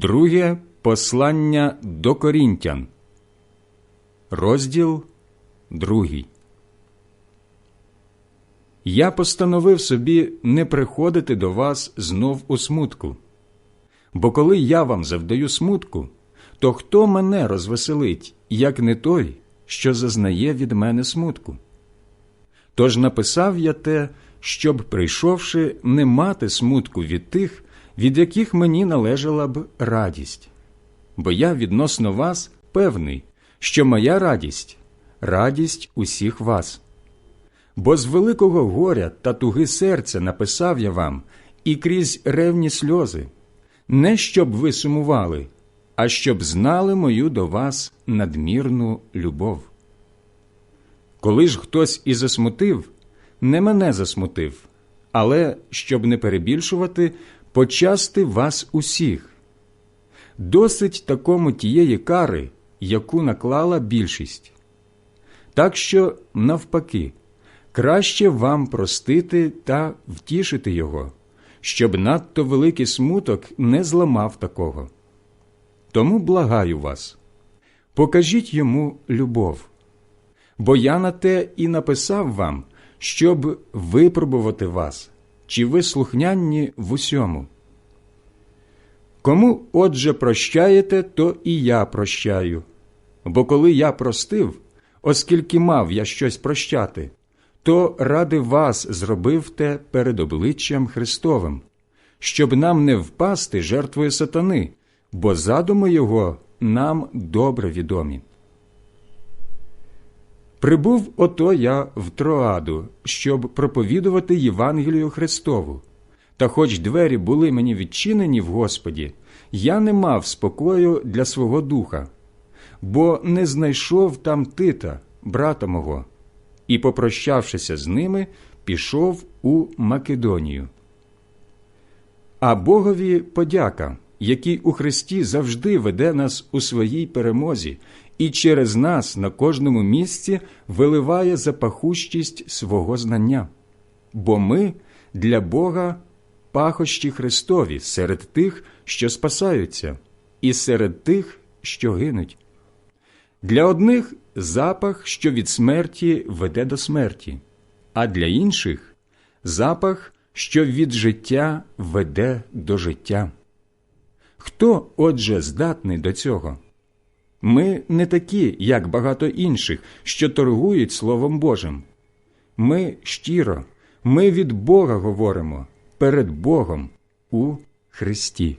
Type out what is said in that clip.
Друге послання до Корінтян, розділ другий. Я постановив собі не приходити до вас знов у смутку. Бо коли я вам завдаю смутку, то хто мене розвеселить, як не той, що зазнає від мене смутку? Тож написав я те, щоб, прийшовши, не мати смутку від тих, від яких мені належала б радість. Бо я відносно вас певний, що моя радість радість усіх вас. Бо з великого горя та туги серця написав я вам і крізь ревні сльози, не щоб ви сумували, а щоб знали мою до вас надмірну любов. Коли ж хтось і засмутив, не мене засмутив, але, щоб не перебільшувати, почасти вас усіх. Досить такому тієї кари, яку наклала більшість. Так що, навпаки, краще вам простити та втішити його, щоб надто великий смуток не зламав такого. Тому благаю вас, покажіть йому любов, бо я на те і написав вам, щоб випробувати вас, чи ви слухнянні в усьому. Кому, отже, прощаєте, то і я прощаю. Бо коли я простив, оскільки мав я щось прощати, то ради вас зробив те перед обличчям Христовим, щоб нам не впасти жертвою сатани, бо задуми його нам добре відомі. Прибув ото я в Троаду, щоб проповідувати Євангелію Христову. Та хоч двері були мені відчинені в Господі, я не мав спокою для свого духа, бо не знайшов там тита, брата мого, і, попрощавшися з ними, пішов у Македонію. А Богові подяка, який у Христі завжди веде нас у своїй перемозі і через нас на кожному місці виливає запахущість свого знання. Бо ми для Бога пахощі Христові серед тих, що спасаються, і серед тих, що гинуть. Для одних запах, що від смерті веде до смерті, а для інших запах, що від життя веде до життя. Хто, отже, здатний до цього? Ми не такі, як багато інших, що торгують Словом Божим. Ми щиро, ми від Бога говоримо перед Богом у Христі.